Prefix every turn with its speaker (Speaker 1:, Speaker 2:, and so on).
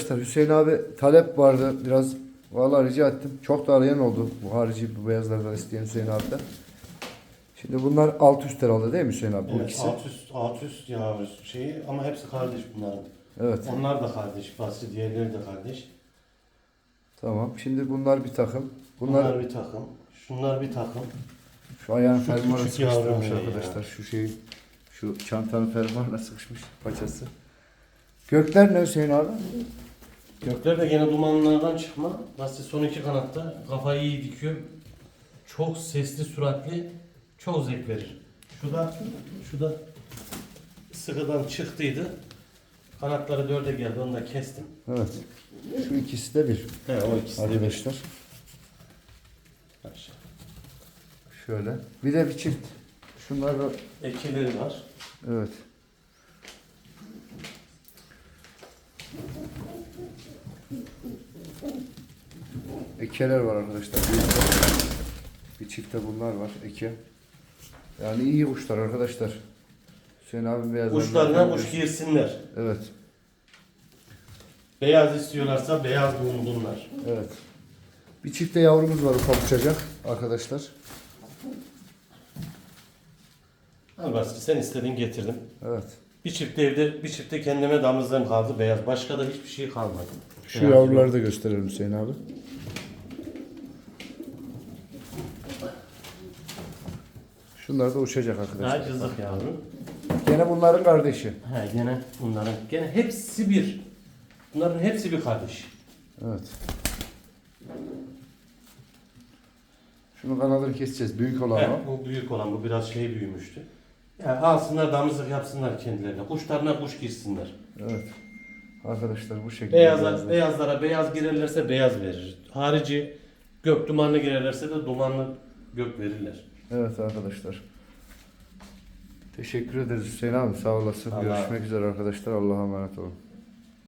Speaker 1: Arkadaşlar Hüseyin abi talep vardı biraz vallahi rica ettim. Çok da arayan oldu bu harici bu beyazlardan isteyen Hüseyin abiden. Şimdi bunlar alt üst herhalde değil mi Hüseyin abi bu
Speaker 2: Evet,
Speaker 1: ikisi?
Speaker 2: alt üst, alt üst yavru şeyi ama hepsi kardeş bunların.
Speaker 1: Evet
Speaker 2: Onlar da kardeş, Basri diğerleri de kardeş.
Speaker 1: tamam. Şimdi bunlar bir takım.
Speaker 2: Bunlar,
Speaker 1: Bunlar
Speaker 2: bir takım. Şunlar bir takım.
Speaker 1: şu ayağın
Speaker 2: Şu
Speaker 1: fermuarına
Speaker 2: küçük yavrum ya.
Speaker 1: arkadaşlar. Şu şey şu çantanın fermuarına sıkışmış paçası. Gökler ne Hüseyin abi?
Speaker 2: Gökler de gene dumanlardan çıkma. Basri son iki kanatta kafayı iyi dikiyor. Çok sesli, süratli, çok zevk verir. Şu da, şu da sıkıdan çıktıydı. Kanatları dörde geldi, onu da kestim.
Speaker 1: Evet. Şu ikisi de bir
Speaker 2: He, o ikisi de
Speaker 1: arkadaşlar. Şöyle. Bir de bir çift. Şunlar da
Speaker 2: Ekileri var.
Speaker 1: evet. Ekeler var arkadaşlar. Bir, çifte bunlar var. Eke. Yani iyi kuşlar arkadaşlar. Hüseyin abim beyazlarından
Speaker 2: Kuşlarına kuş girsinler.
Speaker 1: Evet.
Speaker 2: Beyaz istiyorlarsa beyaz bulunsunlar.
Speaker 1: Evet. Bir çifte yavrumuz var ufak uçacak arkadaşlar.
Speaker 2: Al Basri sen istedin getirdim.
Speaker 1: Evet.
Speaker 2: Bir çift evde, bir çifte kendime damızlığım kaldı beyaz. Başka da hiçbir şey kalmadı.
Speaker 1: Şu
Speaker 2: Beyaz
Speaker 1: yavruları da gösterelim Hüseyin abi. Şunlar da uçacak
Speaker 2: yok.
Speaker 1: arkadaşlar.
Speaker 2: Daha cızık yavrum.
Speaker 1: Gene bunların kardeşi.
Speaker 2: He gene bunların, gene hepsi bir. Bunların hepsi bir kardeş.
Speaker 1: Evet. Şunun kanadını keseceğiz. Büyük olan o.
Speaker 2: bu büyük olan, bu biraz şey büyümüştü. Yani alsınlar damızlık yapsınlar kendilerine. Kuşlarına kuş girsinler.
Speaker 1: Evet. Arkadaşlar bu şekilde.
Speaker 2: Beyazlar,
Speaker 1: beyazlar.
Speaker 2: beyazlara beyaz girerlerse beyaz verir. Harici gök dumanlı girerlerse de dumanlı gök verirler.
Speaker 1: Evet arkadaşlar. Teşekkür ederiz Hüseyin abi. Sağ olasın.
Speaker 2: Allah-
Speaker 1: Görüşmek üzere arkadaşlar. Allah'a emanet olun.